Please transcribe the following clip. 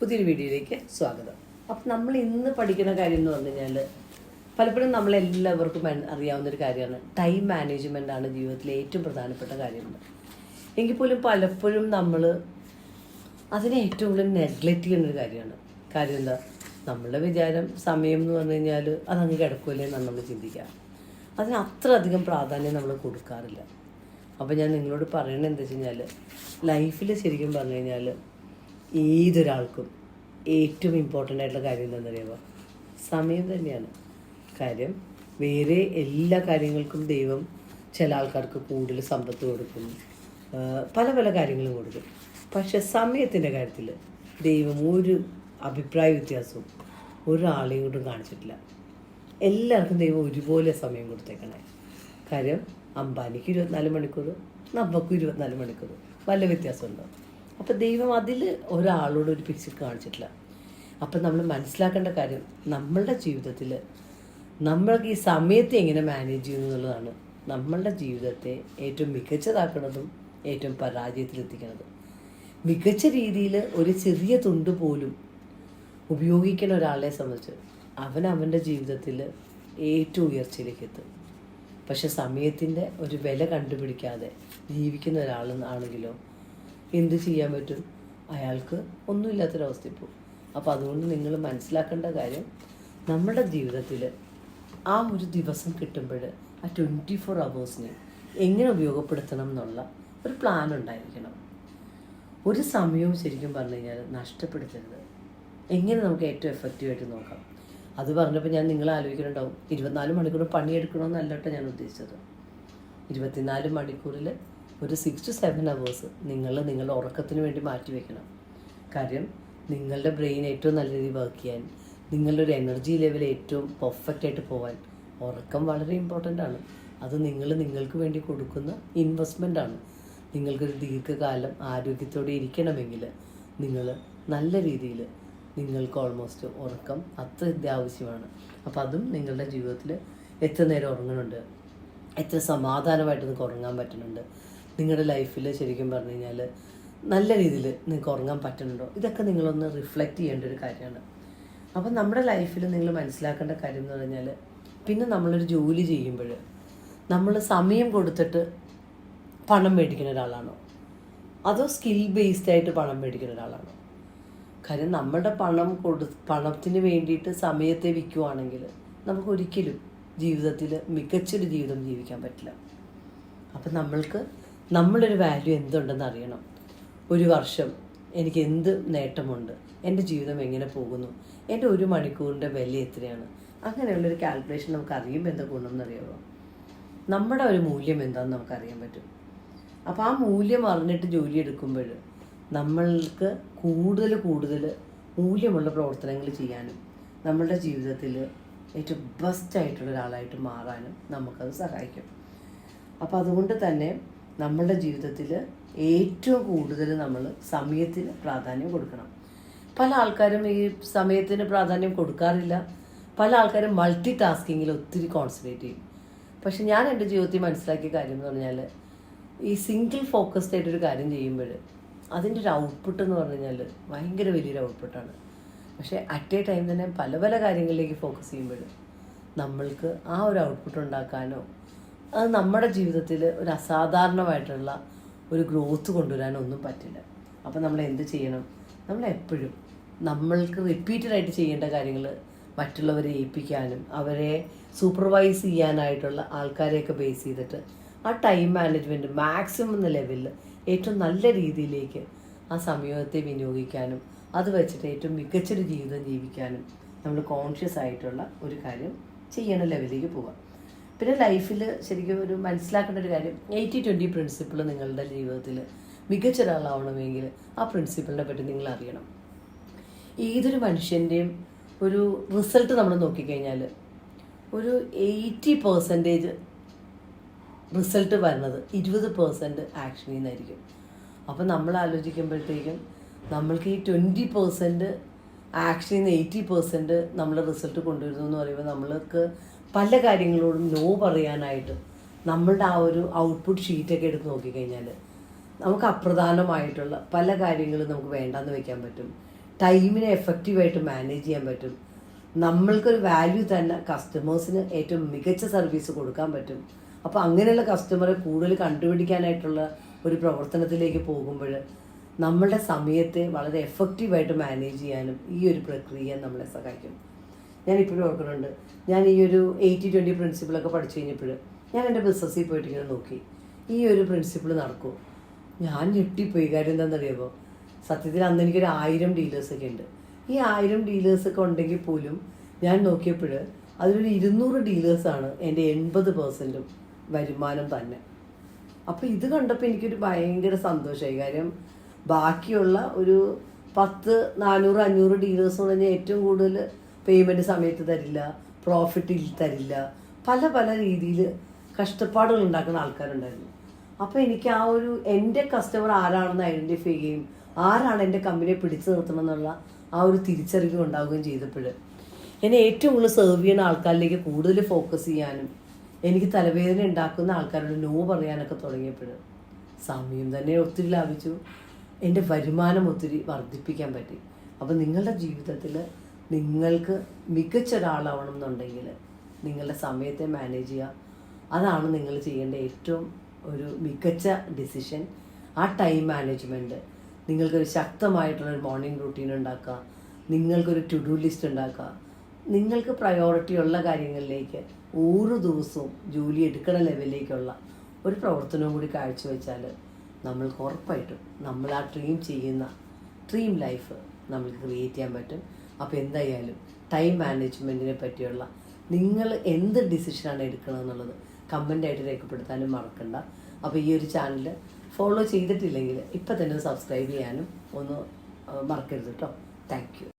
പുതിയൊരു വീഡിയോയിലേക്ക് സ്വാഗതം. അപ്പം നമ്മൾ ഇന്ന് പഠിക്കുന്ന കാര്യം എന്ന് പറഞ്ഞു കഴിഞ്ഞാൽ പലപ്പോഴും നമ്മളെല്ലാവർക്കും അറിയാവുന്ന ഒരു കാര്യമാണ്. ടൈം മാനേജ്മെന്റ് ആണ് ജീവിതത്തിലെ ഏറ്റവും പ്രധാനപ്പെട്ട കാര്യങ്ങൾ എങ്കിൽ പോലും പലപ്പോഴും നമ്മൾ അതിനെ ഏറ്റവും കൂടുതൽ നെഗ്ലക്റ്റ് ചെയ്യുന്ന ഒരു കാര്യമാണ്. കാര്യം എന്താ? നമ്മളുടെ വിചാരം സമയം എന്ന് പറഞ്ഞു കഴിഞ്ഞാൽ അതങ്ങ് കിടക്കൂലേ നമ്മൾ ചിന്തിക്കുക. അതിന് അത്ര അധികം പ്രാധാന്യം നമ്മൾ കൊടുക്കാറില്ല. അപ്പോൾ ഞാൻ നിങ്ങളോട് പറയണത് എന്താ വെച്ച് കഴിഞ്ഞാൽ ലൈഫിൽ ശരിക്കും പറഞ്ഞു കഴിഞ്ഞാൽ ഏതൊരാൾക്കും ഏറ്റവും ഇമ്പോർട്ടന്റ് ആയിട്ടുള്ള കാര്യം എന്താണെന്നറിയാമോ സമയം തന്നെയാണ്. കാര്യം വേറെ എല്ലാ കാര്യങ്ങൾക്കും ദൈവം ചില ആൾക്കാർക്ക് കൂടുതൽ സമ്പത്ത് കൊടുക്കും. പല പല കാര്യങ്ങളും കൊടുക്കും. പക്ഷെ സമയത്തിന്റെ കാര്യത്തിൽ ദൈവം ഒരു അഭിപ്രായ വ്യത്യാസവും ഒരാളെയും കൊണ്ടും കാണിച്ചിട്ടില്ല. എല്ലാവർക്കും ദൈവം ഒരുപോലെ സമയം കൊടുത്തേക്കണേ. കാര്യം അംബാനിക്ക് ഇരുപത്തിനാല് മണിക്കൂർ നമുക്കും ഇരുപത്തിനാല് മണിക്കൂർ വല്ല വ്യത്യാസമുണ്ടോ? അപ്പം ദൈവം അതിൽ ഒരാളോട് ഒരു പിക്ചർ കാണിച്ചിട്ടില്ല. അപ്പം നമ്മൾ മനസ്സിലാക്കേണ്ട കാര്യം നമ്മളുടെ ജീവിതത്തിൽ നമ്മൾക്ക് ഈ സമയത്തെ എങ്ങനെ മാനേജ് ചെയ്യുന്നു എന്നുള്ളതാണ്. നമ്മളുടെ ജീവിതത്തെ ഏറ്റവും മികച്ചതാക്കുന്നതും ഏറ്റവും പരാജയത്തിലെത്തിക്കുന്നതും. മികച്ച രീതിയിൽ ഒരു ചെറിയ തുണ്ട് പോലും ഉപയോഗിക്കുന്ന ഒരാളെ സംബന്ധിച്ച് അവൻ അവന്റെ ജീവിതത്തിൽ ഏറ്റവും ഉയർച്ചയിലേക്ക് എത്തും. പക്ഷെ സമയത്തിന്റെ ഒരു വില കണ്ടുപിടിക്കാതെ ജീവിക്കുന്ന ഒരാൾ ആണെങ്കിലോ എന്ത് ചെയ്യാൻ പറ്റും? അയാൾക്ക് ഒന്നുമില്ലാത്തൊരവസ്ഥയിൽ പോകും അപ്പോൾ അതുകൊണ്ട് നിങ്ങൾ മനസ്സിലാക്കേണ്ട കാര്യം നമ്മുടെ ജീവിതത്തിൽ ആ ഒരു ദിവസം കിട്ടുമ്പോൾ ആ ട്വന്റി ഫോർ അവേഴ്സിനെ എങ്ങനെ ഉപയോഗപ്പെടുത്തണം എന്നുള്ള ഒരു പ്ലാൻ ഉണ്ടായിരിക്കണം. ഒരു സമയവും ശരിക്കും പറഞ്ഞു കഴിഞ്ഞാൽ നഷ്ടപ്പെടുത്തരുത്. എങ്ങനെ നമുക്ക് ഏറ്റവും എഫക്റ്റീവായിട്ട് നോക്കാം? അത് പറഞ്ഞപ്പോൾ ഞാൻ നിങ്ങൾ ആലോചിക്കുന്നുണ്ടാവും ഇരുപത്തിനാല് മണിക്കൂർ പണിയെടുക്കണമെന്നല്ല കേട്ടോ ഞാൻ ഉദ്ദേശിച്ചത്. ഇരുപത്തിനാല് മണിക്കൂറിൽ ഒരു സിക്സ് ടു സെവൻ അവേഴ്സ് നിങ്ങൾ നിങ്ങളുടെ ഉറക്കത്തിന് വേണ്ടി മാറ്റി വയ്ക്കണം കാര്യം നിങ്ങളുടെ ബ്രെയിൻ ഏറ്റവും നല്ല രീതിയിൽ വർക്ക് ചെയ്യാൻ നിങ്ങളുടെ ഒരു എനർജി ലെവൽ ഏറ്റവും പെർഫെക്റ്റ് ആയിട്ട് പോകാൻ ഉറക്കം വളരെ ഇമ്പോർട്ടന്റ് ആണ്. അത് നിങ്ങൾ നിങ്ങൾക്ക് വേണ്ടി കൊടുക്കുന്ന ഇൻവെസ്റ്റ്മെന്റ് ആണ്. നിങ്ങൾക്കൊരു ദീർഘകാലം ആരോഗ്യത്തോടെ ഇരിക്കണമെങ്കിൽ നിങ്ങൾ നല്ല രീതിയിൽ നിങ്ങൾക്ക് ഓൾമോസ്റ്റ് ഉറക്കം അത്ര അത്യാവശ്യമാണ് അപ്പോൾ അതും നിങ്ങളുടെ ജീവിതത്തിൽ എത്ര നേരം ഉറങ്ങുന്നുണ്ട് എത്ര സമാധാനമായിട്ട് നിങ്ങൾക്ക് ഉറങ്ങാൻ പറ്റുന്നുണ്ട് നിങ്ങളുടെ ലൈഫിൽ ശരിക്കും പറഞ്ഞു കഴിഞ്ഞാൽ നല്ല രീതിയിൽ നിങ്ങൾക്ക് ഉറങ്ങാൻ പറ്റുന്നുണ്ടോ? ഇതൊക്കെ നിങ്ങളൊന്ന് റിഫ്ലക്റ്റ് ചെയ്യേണ്ട ഒരു കാര്യമാണ്. അപ്പം നമ്മുടെ ലൈഫിൽ നിങ്ങൾ മനസ്സിലാക്കേണ്ട കാര്യം എന്ന് പറഞ്ഞാൽ പിന്നെ നമ്മളൊരു ജോലി ചെയ്യുമ്പോൾ നമ്മൾ സമയം കൊടുത്തിട്ട് പണം മേടിക്കുന്ന ഒരാളാണോ? അതോ സ്കിൽ ബേസ്ഡ് ആയിട്ട് പണം മേടിക്കുന്ന ഒരാളാണോ? കാര്യം നമ്മുടെ പണം കൊടു പണത്തിന് വേണ്ടിയിട്ട് സമയത്തെ വിൽക്കുവാണെങ്കിൽ നമുക്ക് ഒരിക്കലും ജീവിതത്തിൽ മികച്ചൊരു ജീവിതം ജീവിക്കാൻ പറ്റില്ല. അപ്പം നമ്മൾക്ക് നമ്മളൊരു വാല്യൂ എന്തുണ്ടെന്ന് അറിയണം. ഒരു വർഷം എനിക്ക് എന്ത് നേട്ടമുണ്ട്? എന്റെ ജീവിതം എങ്ങനെ പോകുന്നു? എന്റെ ഒരു മണിക്കൂറിന്റെ വില എത്രയാണ്? അങ്ങനെയുള്ളൊരു കാൽക്കുലേഷൻ നമുക്ക് അറിയുമ്പോൾ എന്താ ഗുണം അറിയാമോ നമ്മുടെ ഒരു മൂല്യം എന്താണെന്ന് നമുക്ക് അറിയാൻ പറ്റും. അപ്പോൾ ആ മൂല്യം അറിഞ്ഞിട്ട് ജോലി എടുക്കുമ്പോൾ നമ്മൾക്ക് കൂടുതൽ കൂടുതൽ മൂല്യമുള്ള പ്രവർത്തനങ്ങൾ ചെയ്യാനും നമ്മളുടെ ജീവിതത്തിൽ ഏറ്റവും ബെസ്റ്റ് ആയിട്ടുള്ള ഒരാളായിട്ട് മാറാനും നമുക്കത് സഹായിക്കും. അപ്പോൾ അതുകൊണ്ട് തന്നെ നമ്മളുടെ ജീവിതത്തിൽ ഏറ്റവും കൂടുതൽ നമ്മൾ സമയത്തിന് പ്രാധാന്യം കൊടുക്കണം. പല ആൾക്കാരും ഈ സമയത്തിന് പ്രാധാന്യം കൊടുക്കാറില്ല. പല ആൾക്കാരും മൾട്ടി ടാസ്കിങ്ങിൽ ഒത്തിരി കോൺസെൻട്രേറ്റ് ചെയ്യും. പക്ഷെ ഞാൻ എന്റെ ജീവിതത്തിൽ മനസ്സിലാക്കിയ കാര്യം എന്ന് പറഞ്ഞാൽ ഈ സിംഗിൾ ഫോക്കസ്ഡ് ആയിട്ടൊരു കാര്യം ചെയ്യുമ്പോൾ അതിന്റെ ഒരു ഔട്ട്പുട്ട് എന്ന് പറഞ്ഞു കഴിഞ്ഞാൽ ഭയങ്കര വലിയൊരു ഔട്ട്പുട്ടാണ് പക്ഷേ അറ്റ് എ ടൈം തന്നെ പല പല കാര്യങ്ങളിലേക്ക് ഫോക്കസ് ചെയ്യുമ്പോൾ നമ്മൾക്ക് ആ ഒരു ഔട്ട്പുട്ട് ഉണ്ടാക്കാനോ അത് നമ്മുടെ ജീവിതത്തിൽ ഒരു അസാധാരണമായിട്ടുള്ള ഒരു ഗ്രോത്ത് കൊണ്ടുവരാനൊന്നും പറ്റില്ല. അപ്പം നമ്മൾ എന്ത് ചെയ്യണം? നമ്മൾ എപ്പോഴും നമ്മൾക്ക് റിപ്പീറ്റഡ് ആയിട്ട് ചെയ്യേണ്ട കാര്യങ്ങൾ മറ്റുള്ളവരെ ഏൽപ്പിക്കാനും അവരെ സൂപ്പർവൈസ് ചെയ്യാനായിട്ടുള്ള ആൾക്കാരെയൊക്കെ ബേസ് ചെയ്തിട്ട് ആ ടൈം മാനേജ്മെന്റ് മാക്സിമം ലെവലിൽ ഏറ്റവും നല്ല രീതിയിലേക്ക് ആ സമയത്തെ വിനിയോഗിക്കാനും അത് വെച്ചിട്ട് ഏറ്റവും മികച്ചൊരു ജീവിതം ജീവിക്കാനും നമ്മൾ കോൺഷ്യസ് ആയിട്ടുള്ള ഒരു കാര്യം ചെയ്യണ ലെവലിലേക്ക് പോകാം പിന്നെ ലൈഫിൽ ശരിക്കും ഒരു മനസ്സിലാക്കേണ്ട ഒരു കാര്യം. എയ്റ്റി ട്വന്റി പ്രിൻസിപ്പിൾ നിങ്ങളുടെ ജീവിതത്തിൽ മികച്ച ഒരാളാവണമെങ്കിൽ ആ പ്രിൻസിപ്പിളിനെ പറ്റി നിങ്ങൾ അറിയണം. ഏതൊരു മനുഷ്യന്റെയും ഒരു റിസൾട്ട് നമ്മൾ നോക്കിക്കഴിഞ്ഞാൽ ഒരു എയ്റ്റി പെർസെന്റേജ് റിസൾട്ട് വരുന്നത് ഇരുപത് പേഴ്സന്റ് ആക്ഷനിൽ നിന്നായിരിക്കും. അപ്പം നമ്മൾ ആലോചിക്കുമ്പോഴത്തേക്കും നമ്മൾക്ക് ഈ ട്വന്റി പേഴ്സന്റ് നിന്ന് എയ്റ്റി പെർസെന്റ് നമ്മൾ റിസൾട്ട് കൊണ്ടുവരുന്നു എന്ന് പറയുമ്പോൾ നമ്മൾക്ക് പല കാര്യങ്ങളോടും നോ പറയാനായിട്ട് നമ്മളുടെ ആ ഒരു ഔട്ട്പുട്ട് ഷീറ്റൊക്കെ എടുത്ത് നോക്കിക്കഴിഞ്ഞാൽ നമുക്ക് അപ്രധാനമായിട്ടുള്ള പല കാര്യങ്ങളും നമുക്ക് വേണ്ടാന്ന് വെക്കാൻ പറ്റും. ടൈമിനെ എഫക്റ്റീവായിട്ട് മാനേജ് ചെയ്യാൻ പറ്റും. നമ്മൾക്കൊരു വാല്യൂ തന്നെ കസ്റ്റമേഴ്സിന് ഏറ്റവും മികച്ച സർവീസ് കൊടുക്കാൻ പറ്റും. അപ്പോൾ അങ്ങനെയുള്ള കസ്റ്റമറെ കൂടുതൽ കണ്ടുപിടിക്കാനായിട്ടുള്ള ഒരു പ്രവർത്തനത്തിലേക്ക് പോകുമ്പോൾ നമ്മളുടെ സമയത്തെ വളരെ എഫക്റ്റീവായിട്ട് മാനേജ് ചെയ്യാനും ഈ ഒരു പ്രക്രിയ നമ്മളെ സഹായിക്കും. ഞാൻ ഇപ്പോഴും ഓർക്കുന്നുണ്ട്. ഞാൻ ഈ ഒരു എയ്റ്റി ട്വന്റി പ്രിൻസിപ്പിളൊക്കെ പഠിച്ചു കഴിഞ്ഞപ്പോൾ ഞാൻ എന്റെ ബിസിനസ്സിൽ പോയിട്ട് ഇങ്ങനെ നോക്കി. ഈ ഒരു പ്രിൻസിപ്പിൾ നടക്കൂ. ഞാൻ ഞെട്ടിപ്പോയി. കാര്യം എന്താണെന്നറിയാമോ സത്യത്തിൽ അന്ന് എനിക്കൊരു ആയിരം ഡീലേഴ്സൊക്കെ ഉണ്ട്. ഈ ആയിരം ഡീലേഴ്സൊക്കെ ഉണ്ടെങ്കിൽ പോലും ഞാൻ നോക്കിയപ്പോൾ അതിലൊരു ഇരുന്നൂറ് ഡീലേഴ്സാണ് എന്റെ എൺപത് പേഴ്സന്റും വരുമാനം തന്നെ. അപ്പോൾ ഇത് കണ്ടപ്പോൾ എനിക്കൊരു ഭയങ്കര സന്തോഷമായി കാര്യം ബാക്കിയുള്ള ഒരു പത്ത് നാനൂറ് അഞ്ഞൂറ് ഡീലേഴ്സ് എന്ന് പറഞ്ഞാൽ ഏറ്റവും കൂടുതൽ പേയ്മെന്റ് സമയത്ത് തരില്ല പ്രോഫിറ്റിൽ തരില്ല. പല പല രീതിയിൽ കഷ്ടപ്പാടുകൾ ഉണ്ടാക്കുന്ന ആൾക്കാരുണ്ടായിരുന്നു. അപ്പോൾ എനിക്ക് ആ ഒരു എന്റെ കസ്റ്റമർ ആരാണെന്ന് ഐഡന്റിഫൈ ചെയ്യുകയും ആരാണ് എന്റെ കമ്പനിയെ പിടിച്ചു നിർത്തണം എന്നുള്ള ആ ഒരു തിരിച്ചറിവ് ഉണ്ടാവുകയും ചെയ്തപ്പോൾ എന്നെ ഏറ്റവും കൂടുതൽ സെർവ് ചെയ്യുന്ന ആൾക്കാരിലേക്ക് കൂടുതൽ ഫോക്കസ് ചെയ്യാനും എനിക്ക് തലവേദന ഉണ്ടാക്കുന്ന ആൾക്കാരോട് നോ പറയാനൊക്കെ തുടങ്ങിയപ്പോൾ സമയം തന്നെ ഒത്തിരി ലാഭിച്ചു. എന്റെ വരുമാനം ഒത്തിരി വർദ്ധിപ്പിക്കാൻ പറ്റി. അപ്പോൾ നിങ്ങളുടെ ജീവിതത്തിൽ നിങ്ങൾക്ക് മികച്ച ഒരാളാവണം എന്നുണ്ടെങ്കിൽ നിങ്ങളുടെ സമയത്തെ മാനേജ് ചെയ്യുക. അതാണ് നിങ്ങൾ ചെയ്യേണ്ട ഏറ്റവും ഒരു മികച്ച ഡിസിഷൻ. ആ ടൈം മാനേജ്മെന്റ് നിങ്ങൾക്കൊരു ശക്തമായിട്ടുള്ളൊരു മോർണിംഗ് റുട്ടീൻ ഉണ്ടാക്കുക. നിങ്ങൾക്കൊരു ടു ഡു ലിസ്റ്റ് ഉണ്ടാക്കുക. നിങ്ങൾക്ക് പ്രയോറിറ്റി ഉള്ള കാര്യങ്ങളിലേക്ക് ഓരോ ദിവസവും ജോലി എടുക്കണ ലെവലിലേക്കുള്ള ഒരു പ്രവർത്തനവും കൂടി കാഴ്ചവെച്ചാൽ നമ്മൾക്ക് ഉറപ്പായിട്ടും നമ്മൾ ആ ഡ്രീം ചെയ്യുന്ന ഡ്രീം ലൈഫ് നമുക്ക് ക്രിയേറ്റ് ചെയ്യാൻ പറ്റും. അപ്പോൾ എന്തായാലും ടൈം മാനേജ്മെന്റിനെ പറ്റിയുള്ള നിങ്ങൾ എന്ത് ഡിസിഷനാണ് എടുക്കണമെന്നുള്ളത് കമന്റായിട്ട് രേഖപ്പെടുത്താനും മറക്കണ്ട. അപ്പോൾ ഈ ഒരു ചാനൽ ഫോളോ ചെയ്തിട്ടില്ലെങ്കിൽ ഇപ്പം തന്നെ സബ്സ്ക്രൈബ് ചെയ്യാനും ഒന്ന് മറക്കരുത് കേട്ടോ താങ്ക്